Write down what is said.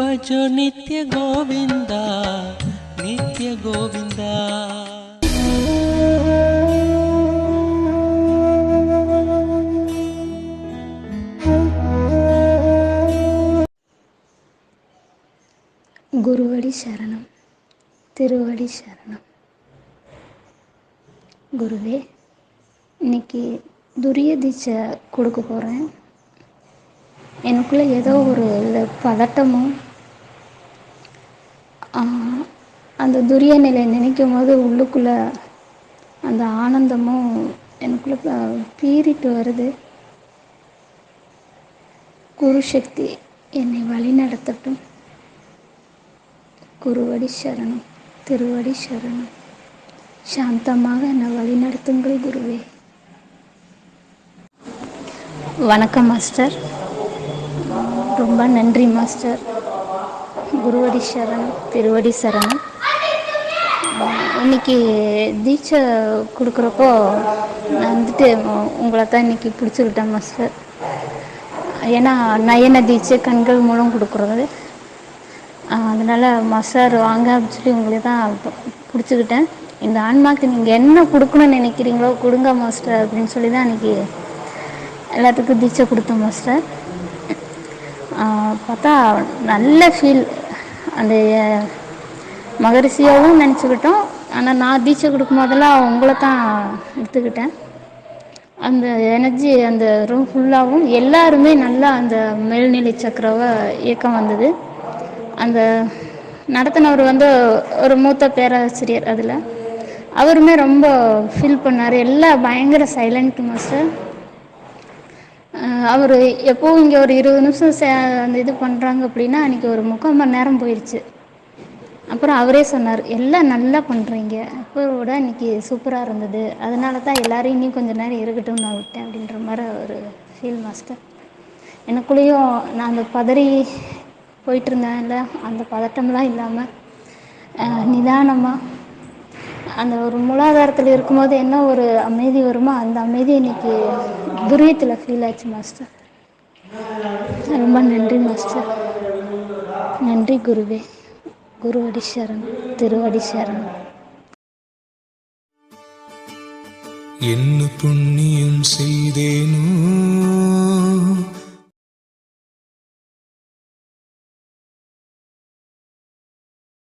भजो நித்ய கோவிந்தா நித்ய கோவிந்தா குருவடி சரணம் திருவடி சரணம் குருவே இன்னைக்கு துரிய தீட்சை கொடுக்க போகிறேன் எனக்குள்ளே ஏதோ ஒரு பதட்டமும் அந்த துரிய நிலை நினைக்கும் போது உள்ளுக்குள்ளே அந்த ஆனந்தமும் எனக்குள்ளே பீறிட்டு வருது. குரு சக்தி என்னை வழி நடத்தட்டும். குருவடி சரணம் திருவடி சரணம். சாந்தமாக என்னை வழிநடத்துங்கள் குருவே. வணக்கம் மாஸ்டர். ரொம்ப நன்றி மாஸ்டர். குருவடி சரணம் திருவடி சரணம் இன்னைக்கு தீட்சை கொடுக்குறப்போ நான் வந்துட்டு உங்களை தான் இன்னைக்கு பிடிச்சிக்கிட்டேன் மாஸ்டர் ஏன்னா நயன தீட்சை கண்கள் மூலம் கொடுக்குறது. அதனால் மாஸ்டர் வாங்க அப்படின்னு சொல்லி உங்களை தான் பிடிச்சிக்கிட்டேன். இந்த ஆன்மாக்கு நீங்கள் என்ன கொடுக்கணும்னு நினைக்கிறீங்களோ கொடுங்க மாஸ்டர் அப்படின்னு சொல்லி தான் அன்றைக்கி எல்லாத்துக்கும் தீட்சை கொடுத்தோம் மாஸ்டர் பார்த்தா நல்ல ஃபீல் அந்த மகரிஷியாகவும் மகரிஷியாவும் நினச்சிக்கிட்டோம். ஆனால் நான் தீட்சை கொடுக்கும் போதெல்லாம் உங்களை தான் எடுத்துக்கிட்டேன். அந்த எனர்ஜி அந்த ரூம் ஃபுல்லாகவும் எல்லாருமே நல்லா அந்த மேல்நிலை சக்கரவை இயக்கம் வந்தது. அந்த நடத்தினவர் வந்து ஒரு மூத்த பேராசிரியர் அதில். அவருமே ரொம்ப ஃபீல் பண்ணார். எல்லாம் பயங்கர சைலண்ட் மாஸ்டர் அவர் எப்போவும் இங்கே ஒரு இருபது நிமிஷம் சே அந்த இது பண்ணுறாங்க அப்படின்னா அன்றைக்கி ஒரு முக்கால் மணி நேரம் போயிடுச்சு அப்புறம் அவரே சொன்னார் எல்லாம் நல்லா பண்ணுறீங்க இப்போ விட இன்னைக்கு சூப்பராக இருந்தது. அதனால தான் எல்லோரும் இன்னும் கொஞ்சம் நேரம் இருக்கட்டும் நான் விட்டேன் அப்படின்ற மாதிரி ஒரு ஃபீல் மாஸ்டர் எனக்குள்ளேயும் நான் அந்த பதறி போயிட்டு இருந்தேன்ல அந்த பதட்டம்லாம் இல்லாமல் நிதானமாக அந்த ஒரு மூலாதாரத்தில் இருக்கும்போது என்ன ஒரு அமைதி வருமோ அந்த அமைதி இன்னைக்கு துரியத்தில் ஃபீல் ஆச்சு மாஸ்டர் ரொம்ப நன்றி மாஸ்டர் நன்றி குருவே. குருவடி சரணம் திருவடி சரணம். என்ன புண்ணியம் செய்தேனோ